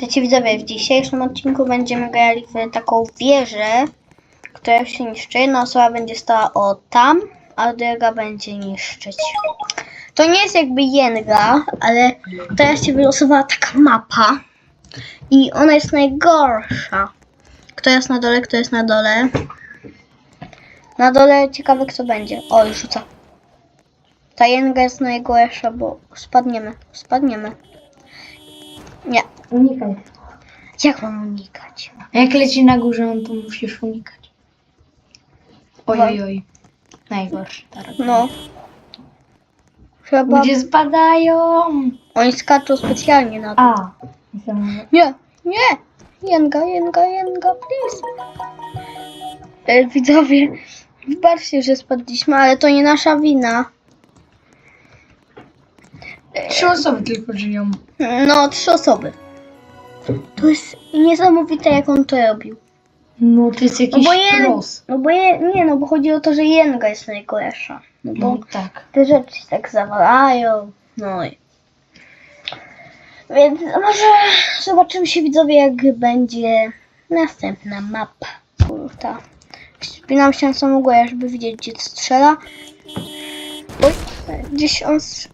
Wiecie widzowie, w dzisiejszym odcinku będziemy grali w taką wieżę, która się niszczy. Jedna osoba będzie stała o tam, a druga będzie niszczyć. To nie jest jakby jenga, ale teraz się wylosowała taka mapa i ona jest najgorsza. Kto jest na dole, kto jest na dole? Na dole ciekawe kto będzie. O, już rzuca. Ta jenga jest najgorsza, bo spadniemy, spadniemy. Nie, Unikaj. jak mam unikać? A jak leci na górze, no to musisz unikać. Oj, oj, oj. Najgorsze teraz. No. Chyba Ludzie spadają! oni skaczą specjalnie na to. A. myślałam, Nie, nie! Jenga, jenga, jenga, please. E, widzowie, wybaczcie, że spadliśmy, ale to nie nasza wina. Trzy osoby tylko żyją. No, trzy osoby. To jest niesamowite, jak on to robił. No to jest No jakiś bo, jen... pros. no bo je... nie, no bo chodzi o to, że jenga jest najgorsza. No bo No tak. te rzeczy się tak zawalają. No i. Więc może zobaczymy się widzowie, jak będzie następna mapa. Ta. Wspinam się na samą górę, żeby widzieć, gdzie strzela. Oj, gdzieś on. strz-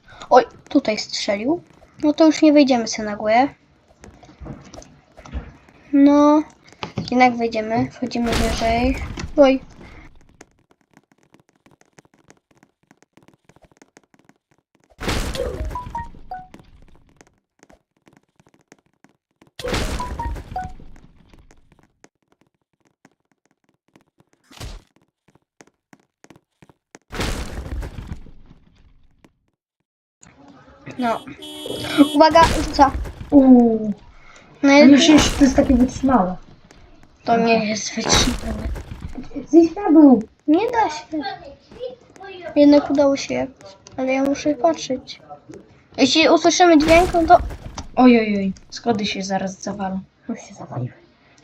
tutaj strzelił. No to już nie wejdziemy sobie na górę. No, jednak wejdziemy. Wchodzimy wyżej. Oj, no. Uwaga, co? Uuu. No No jest, myślisz, że to jest takie wytrzymałe. to nie jest wytrzymane. Zjedź na dół. Nie da się. Jednak udało się ale ja muszę patrzeć. Jeśli usłyszymy dźwięk, no to... Oj, oj, oj. Schody się zaraz zawalą. Już się zawaliły.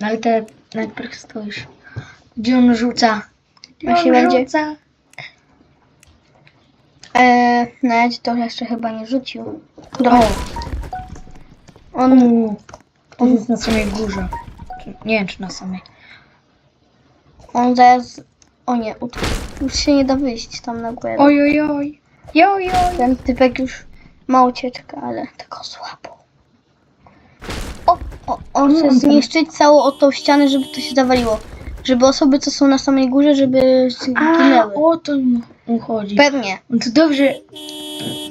No ale te najpierw stoisz. Gdzie on rzuca? A się będzie- rzuca? Eee, na razie to jeszcze chyba nie rzucił. Dobra. On... To jest na samej górze. Czy- Nie wiem, czy na samej. On zaraz... O nie, ut- już się nie da wyjść tam na górę. Oj, oj, oj. Oj, oj. Ten typek już ma ucieczkę, ale tylko słabo. O, o, on chce zniszczyć całą o tą ścianę, żeby to się zawaliło. Żeby osoby, co są na samej górze, żeby A, zginęły. o to mu chodzi. Pewnie, No to dobrze,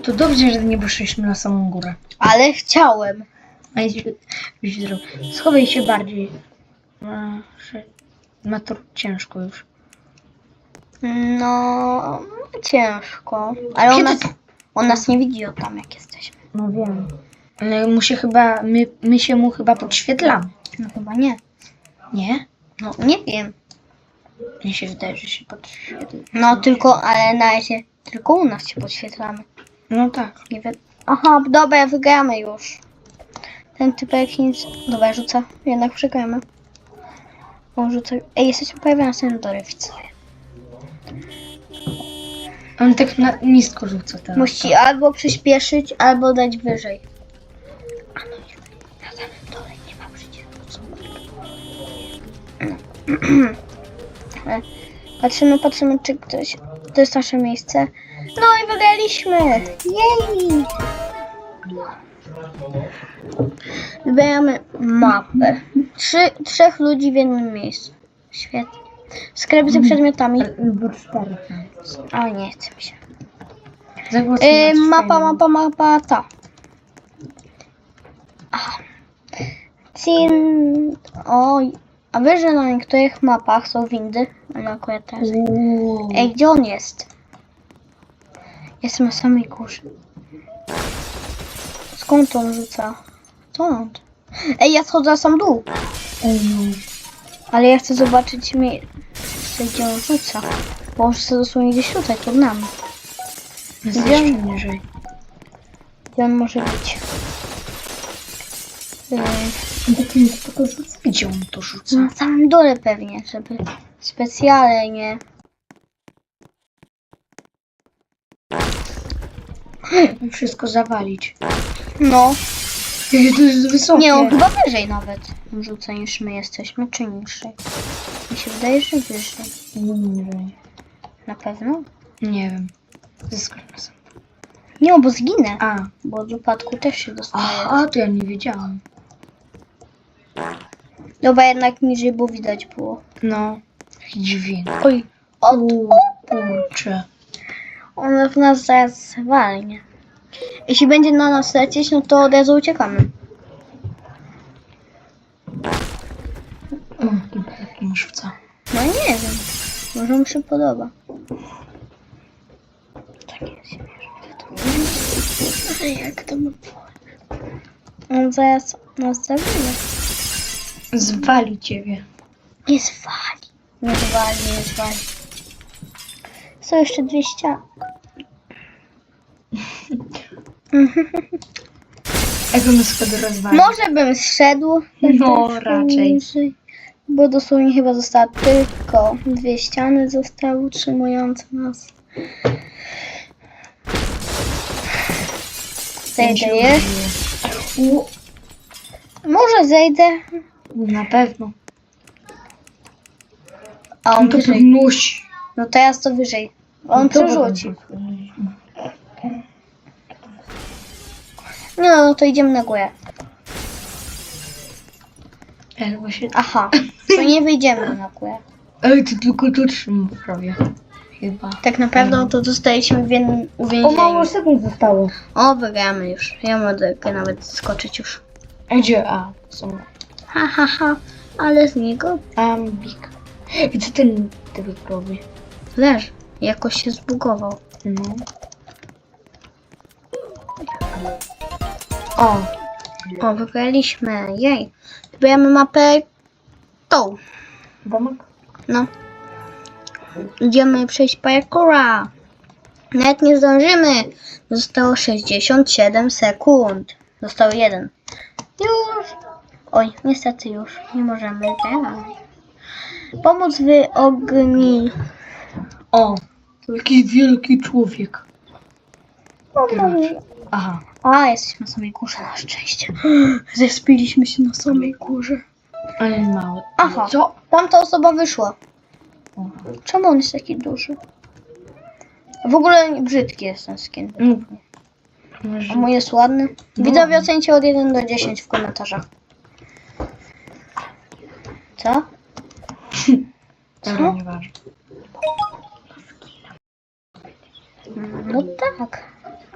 to dobrze, że nie poszliśmy na samą górę. ale chciałem. A jest, byś zrobił. Schowaj się bardziej. Ma, że- ma to ciężko już. No, ciężko. Ale on Kiedy nas, on nas nie widzi od tam, jak jesteśmy. No wiem. Ale mu się chyba, my, my się mu chyba podświetlamy. No chyba nie. Nie? No, nie wiem. Mnie się wydaje, że się podświetla. No, tylko, ale na razie tylko u nas się podświetlamy. No tak. Nie wiem. Aha, dobra, wygramy już. Ten typek nic. Dobra, rzuca. Jednak przegramy. On rzuca. Ej, jesteśmy prawie na senatory, widzowie. On tak na, nisko rzuca teraz. Musi albo przyspieszyć, albo dać wyżej. Patrzymy, patrzymy, czy ktoś... To jest nasze miejsce. No i wygraliśmy! Jej! Wybieramy mapę. Trzy, trzech ludzi w jednym miejscu. Świetnie. Sklep z przedmiotami. A nie chce mi się. Yy, mapa, mapa, mapa, ta. Cin... Oj. A wiesz, że na niektórych mapach są windy? Ale akurat teraz... Uuu. Ej, gdzie on jest? Jestem na samej górze. Skąd on rzuca? Stąd. Ej, ja schodzę na sam dół. Ej, no. Ale ja chcę zobaczyć miejsce, gdzie on rzuca. Bo on rzuca dosłownie gdzieś tutaj, pod nami. Jest Gdzie? niżej. Gdzie on może być? Yy, Rzuca. Gdzie on to rzuca? Na samym dole pewnie, żeby specjalnie. Wszystko zawalić. No, Jakie to jest wysokie. Nie, on chyba wyżej nawet rzuca niż my jesteśmy, czy niżej? Mi się wydaje, że wyżej. Niżej. Na pewno? Nie wiem. Zyskam sam. Nie, bo zginę. A. Bo od upadku też się dostaje. A, to ja nie wiedziałam. Dobra, jednak niżej, bo widać było. No. Dźwięk. Oj, o, U, kurczę. on w nas zaraz walnie. Jeśli będzie na nas lecieć, no to od razu uciekamy. O, chyba jaki co. No nie wiem. Może mu się podoba. Tak jest, jak to ma On zaraz nas zabije. Zwali ciebie. Nie zwali. Nie zwali, nie zwali. Są jeszcze dwie ściany. Jak on schody rozwali. Może bym zszedł. No, Troszkę raczej. Bo dosłownie chyba została tylko dwie ściany zostały utrzymujące nas. Zejdę. U, Może zejdę. Na pewno. A on On to wyżej. No teraz to wyżej. On No to przerzuci. no, no to idziemy na górę. Aha, to nie wyjdziemy na górę. Ej, ty tylko tu trzymam prawie. Chyba. Tak naprawdę to zostaliśmy w jednym O, mało uwięzieniu. sekund zostało. O, wygramy już. Ja mogę nawet skoczyć już. Gdzie? A, są. Ha, ha, ha. Ale z niego Ambik. I co ten typ robi? leży. Jakoś się zbugował. No. O, O, wygraliśmy. Jej. Wybieramy mapę tą. domek? No. Idziemy przejść parkoura. Nawet nie zdążymy. Zostało 67 sekund. Został jeden. Już. Oj, niestety już. Nie możemy dalej. Pomóc w ogni. O, jaki wielki człowiek. Aha. A, jesteśmy na samej górze na szczęście. Zespiliśmy się na samej górze. Ale mały. Aha. Co? Tamta osoba wyszła. Czemu on jest taki duży? W ogóle brzydki jest ten skin. Mm. A mój jest ładny. No. Widzowie ocencie od 1 do 10 w komentarzach. Co? Dobra, nieważne. Mm, No tak.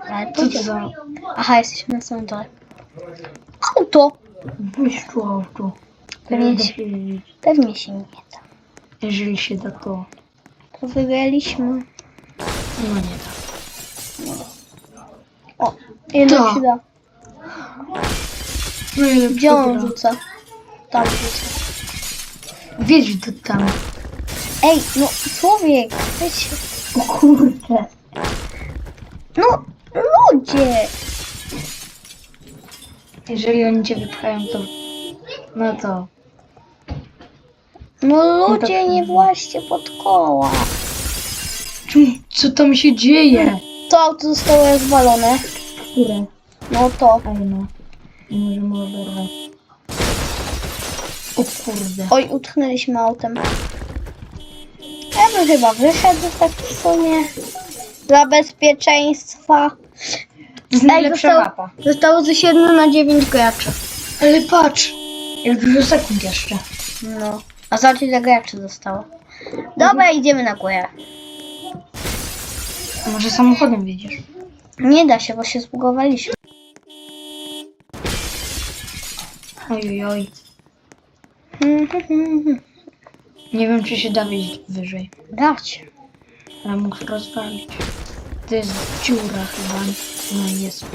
Ale Co to za... Aha, jesteśmy na samym dole. Auto! Wyszło auto. Pewnie się- się jeździć. Pewnie się nie da. Jeżeli się da, to... To wygraliśmy. No nie da. O, jednak To. się da. No Gdzie on rzuca? Tam rzuca. Wiedź do tam. Ej, no człowiek, weź. O kurde. No, ludzie! Jeżeli oni cię wypchają, to... No to... No to- ludzie, nie właśnie pod koła. Co tam się dzieje? To auto zostało rozwalone. Które? No to. Fajne. Nie możemy oberwać. O kurde. Oj, utknęliśmy autem. Ja bym chyba wyszedł tak w sumie. Dla bezpieczeństwa. Jest najlepsza zostało, mapa. zostało ze 7 na 9 graczy. Ale patrz! Jak dużo sekund jeszcze. No. A zobacz ile graczy zostało. Dobra, idziemy na górę. A może samochodem wiedziesz? Nie da się, bo się zbugowaliśmy. Oj, oj, oj. Nie wiem, czy się da wejść wyżej. Dać. Ale mógł rozwalić. To jest dziura chyba. No jest.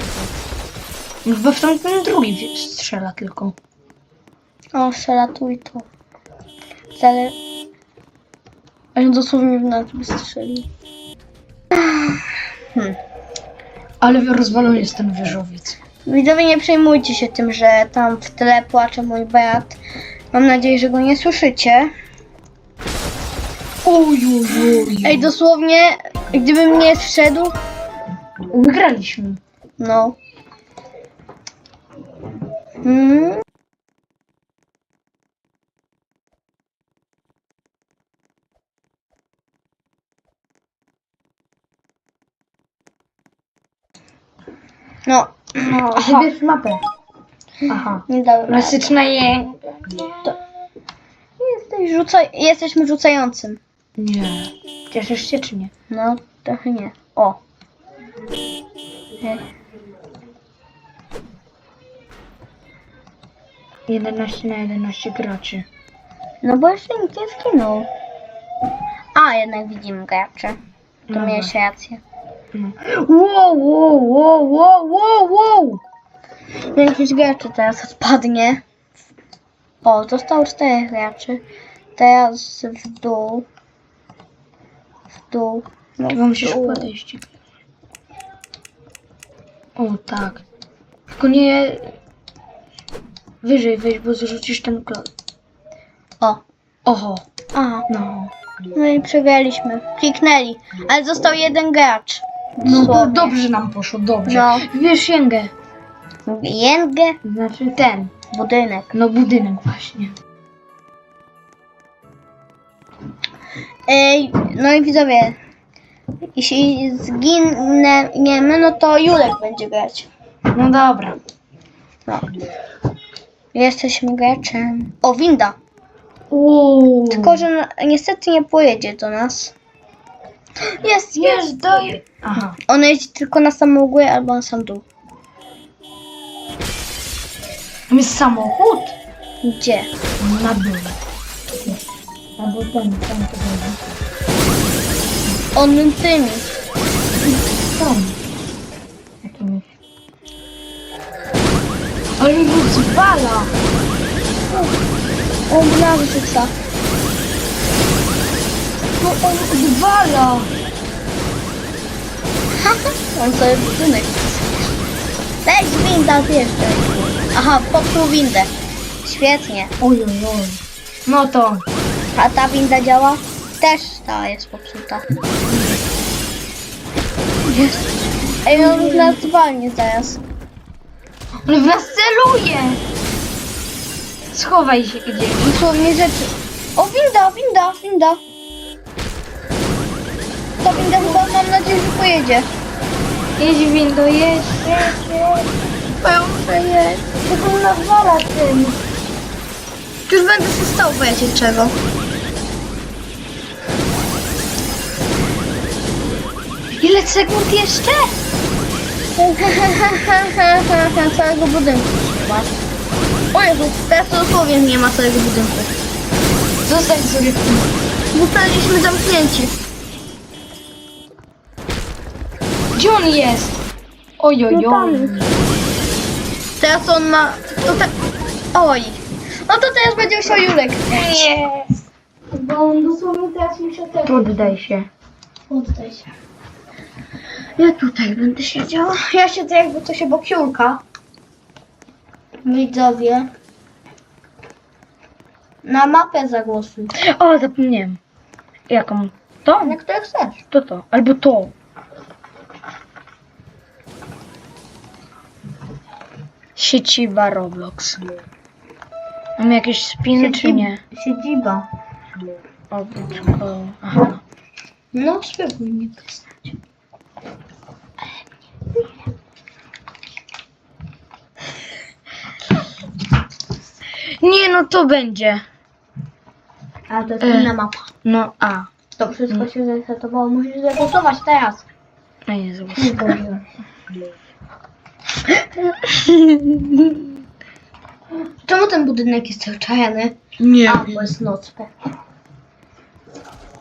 Chyba w tamten drugi strzela tylko. O, strzela tu i tu. Ale... Ale dosłownie w nas wystrzeli. Hmm. Ale rozwalony jest ten wieżowiec. Widzowie, nie przejmujcie się tym, że tam w tle płacze mój brat. Mam nadzieję, że go nie słyszycie. Ej, dosłownie, gdybym nie wszedł, Wygraliśmy. no. Mm. No, no. Wybierz mapę. Aha. rady. Klasyczna je... Jesteś rzuca... Jesteśmy rzucającym. Nie. Cieszysz się czy nie? No, trochę nie. O. Nie. 11 na 11 graczy. No bo jeszcze nikt nie zginął. A, jednak widzimy graczy. To Dobra. miałeś rację. No. Wow, wow, wow, wow, wow, wow! Jakiś graczy teraz odpadnie. O, zostało czterech graczy. Teraz w dół. W dół. No, Chyba musisz dół. podejść. O, tak. Tylko nie... Wyżej weź, bo zrzucisz ten klot. O. Oho. A, No. no i przegraliśmy. Kliknęli. Ale został jeden gracz. No Dosłownie. dobrze nam poszło, dobrze. No. Wiesz Jęgę. Jęgę, Znaczy ten. budynek. No budynek właśnie. Ej, no i widzowie, jeśli zginiemy, no to Julek będzie grać. No dobra. No. Jesteśmy graczem. O, winda. Uuu. Tylko, że niestety nie pojedzie do nas. Jest, jest. Jest, doj... Aha. On jeździ tylko na samą górę albo na sam dół. Tam jest samochód. Gdzie? Na dół. Albo ten, ten to będzie. On tymi. Tam. Jakimiś. Ale już zwala. O, na rzuca. No on odwala. On sobie budynek. Weź winda, zjeżdżaj. Aha, popsuł windę. Świetnie. Oj, oj, oj. No to. A ta winda działa? Też ta jest popsuta. Jest. Ej, on nas zwalnie zaraz. On w nas celuje. Schowaj się gdzieś. Dosłownie rzeczy. O, winda, winda, winda. Ta winda chyba mam nadzieję, że pojedzie. Jedź windą, jedź, jedź, jedź. Muszę jeść. Tylko on nawala tym. Już będę się stał, wiecie czego. Ile sekund jeszcze? Całego budynku. O Jezu, teraz to dosłownie nie ma całego budynku. Zostań sobie w tym. Zostaliśmy zamknięci. Gdzie on jest? Oj, oj, No tam. Teraz on ma... To te... Oj. No to teraz będzie musiał Julek. Nie. Bo on dosłownie teraz musi też... Poddaj się. Oddaj się. Ja tutaj będę siedziała. Ja siedzę jakby to się obok Julka. Widzowie. Na mapę zagłosuj. O, zapomniałem. Jaką? To? Na które chcesz. To to. Albo to. Siedziba Roblox. Mam jakieś spiny czy nie? Siedziba. Oprócz koło. Aha. No, spróbuj mnie poznać. Nie, no to będzie. A to jest E. inna mapa. No, a. To wszystko się zresetowało. Musisz zagłosować teraz. A Jezu. Nie się. Czemu ten budynek jest cały czarny? Nie A, bo jest noc. pewnie.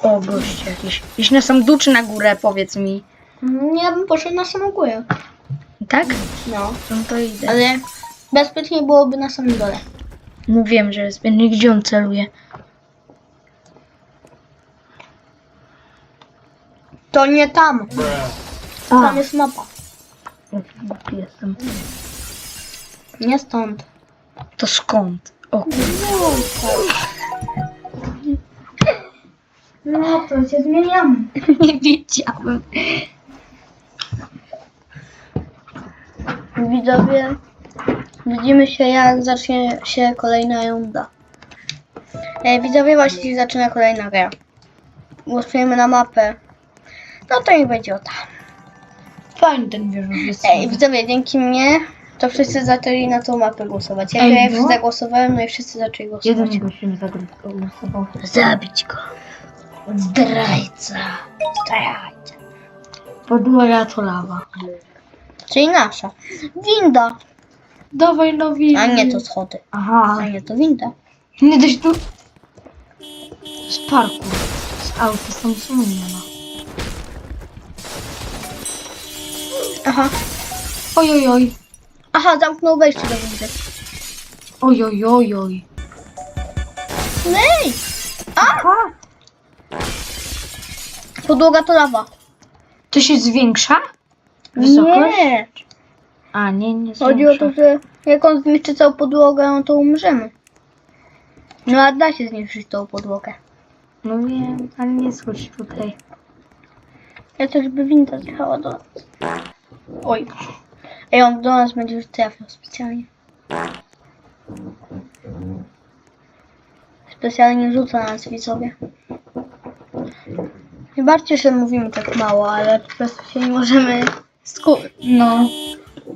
O, goście jakiś. Iść na sam dół czy na górę, powiedz mi. Mm, Ja bym poszedł na samą górę. Tak? No. No to idę. Ale bezpiecznie byłoby na samym dole. Mówiłem, że jest pewnie gdzie on celuje. To nie tam. Tam jest mapa. Jestem. Nie stąd. To skąd? O, No to się zmieniamy. nie wiedziałem. Widzowie, Widzimy się jak zacznie się kolejna runda. E, widzowie właśnie się zaczyna kolejna gra. Głosujemy na mapę. No to niech będzie o tam. Fajny ten wieżowiec. Ej, widzowie, dzięki mnie to wszyscy zaczęli na tą mapę głosować. Ja Ej, no. zagłosowałem, no i wszyscy zaczęli głosować. Jeden gościu nie zagłosował. Zabić go. Zdrajca. Zdrajca. Podłoga to lawa. Czyli nasza. Winda. Dawaj nowi. A nie to schody. Aha. A nie to winda. Nie dość tu. Z parku. Z auta Samsungu nie Aha. Oj, oj, oj. Aha, zamknął wejście do windy. Oj, oj, oj, oj. Ej! Aha. Podłoga to lawa. To się zwiększa? Wysokość? Nie. A, nie, nie Chodzi o to, zwiększa. że jak on zniszczy całą podłogę, no to umrzemy. No a da się zniszczyć tą podłogę. No wiem, ale nie słyszę tutaj. Ja też by winda zjechała do nas. Oj. Ej, on do nas będzie już trafiał specjalnie. Specjalnie rzuca na nas widzowie. Wybaczcie, że mówimy tak mało, ale po prostu się nie możemy skupić. No.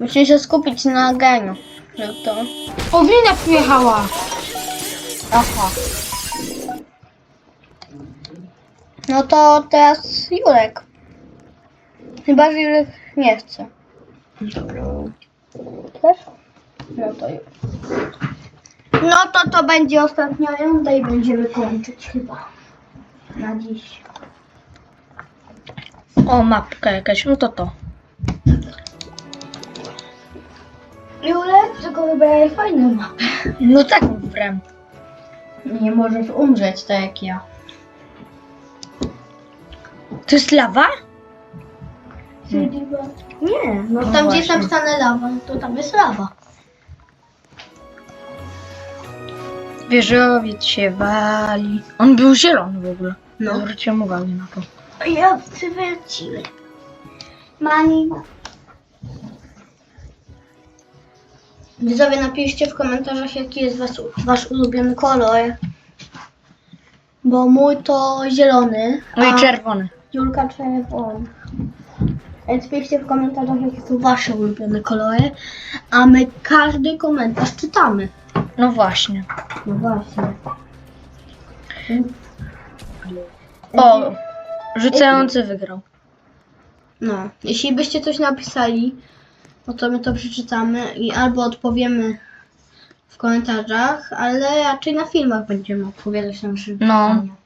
Musimy się skupić na graniu. Żeby to... O, wina przyjechała. Aha. No to teraz Jurek. Chyba, że Jurek nie chce. Chcesz? No to już. No to to będzie ostatnia runda i będziemy kończyć chyba. Na dziś. O, mapka jakaś, no to to. Jurek, tylko wybrałeś fajną mapę. No tak wybrałem. Nie możesz umrzeć tak jak ja. To jest lawa? Nie, no No tam gdzie jest właśnie. napisane lawa, to tam jest lawa. Wieżowiec się wali. On był zielony w ogóle. No. Zwróciłem uwagę na to. Ja przywróciłem. Malina. Widzowie, napiszcie w komentarzach, jaki jest was, wasz ulubiony kolor. Bo mój to zielony, No a i czerwony. Julka czerwony. Więc piszcie w komentarzach, jakie są wasze ulubione kolory, a my każdy komentarz czytamy. No właśnie. No właśnie. O, rzucający wygrał. No, jeśli byście coś napisali, no to my to przeczytamy i albo odpowiemy w komentarzach, ale raczej na filmach będziemy odpowiadać na nasze No. pytania.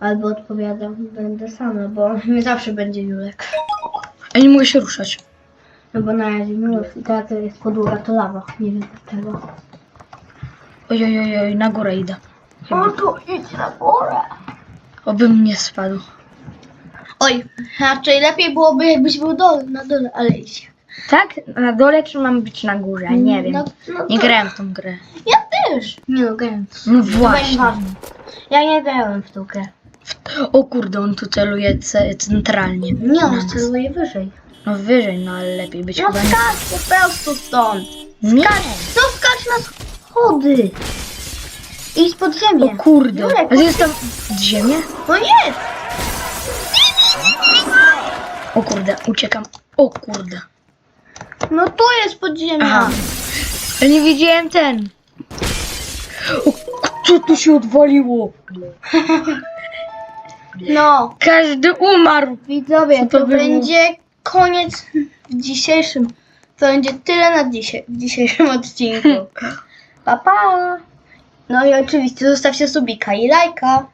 Albo odpowiadam będę sama, bo nie zawsze będzie Julek. Ja nie mogę się ruszać. No bo na razie Julek i teraz jest podłoga to lawa, nie wiem dlaczego. Oj, oj, oj, oj, na górę idę. O, tu idź na górę. Obym nie spadł. Oj, raczej lepiej byłoby jakbyś był dole, na dole, ale idź. Tak? Na dole czy mam być na górze? Nie wiem. No, no Nie to- grałem w tą grę. Ja też. Nie no, grałem. No To właśnie. będzie ważne. Ja nie grałem w tą grę. O kurde, on tu celuje ce- centralnie. Nie, on celuje wyżej. No wyżej, no ale lepiej być No chyba nie. skacz po prostu stąd. Nie. No skacz na schody. Idź pod O kurde. Jurek, A jest tam ziemię? No nie! O kurde, uciekam. O kurde. No tu jest pod ziemią. Aha. Ja nie widziałem ten. O, co tu się odwaliło? No, Każdy umarł. widzowie, to, to było? będzie koniec w dzisiejszym. To będzie tyle na dzisiaj, w dzisiejszym odcinku. Pa, pa! No i oczywiście zostawcie subika i lajka.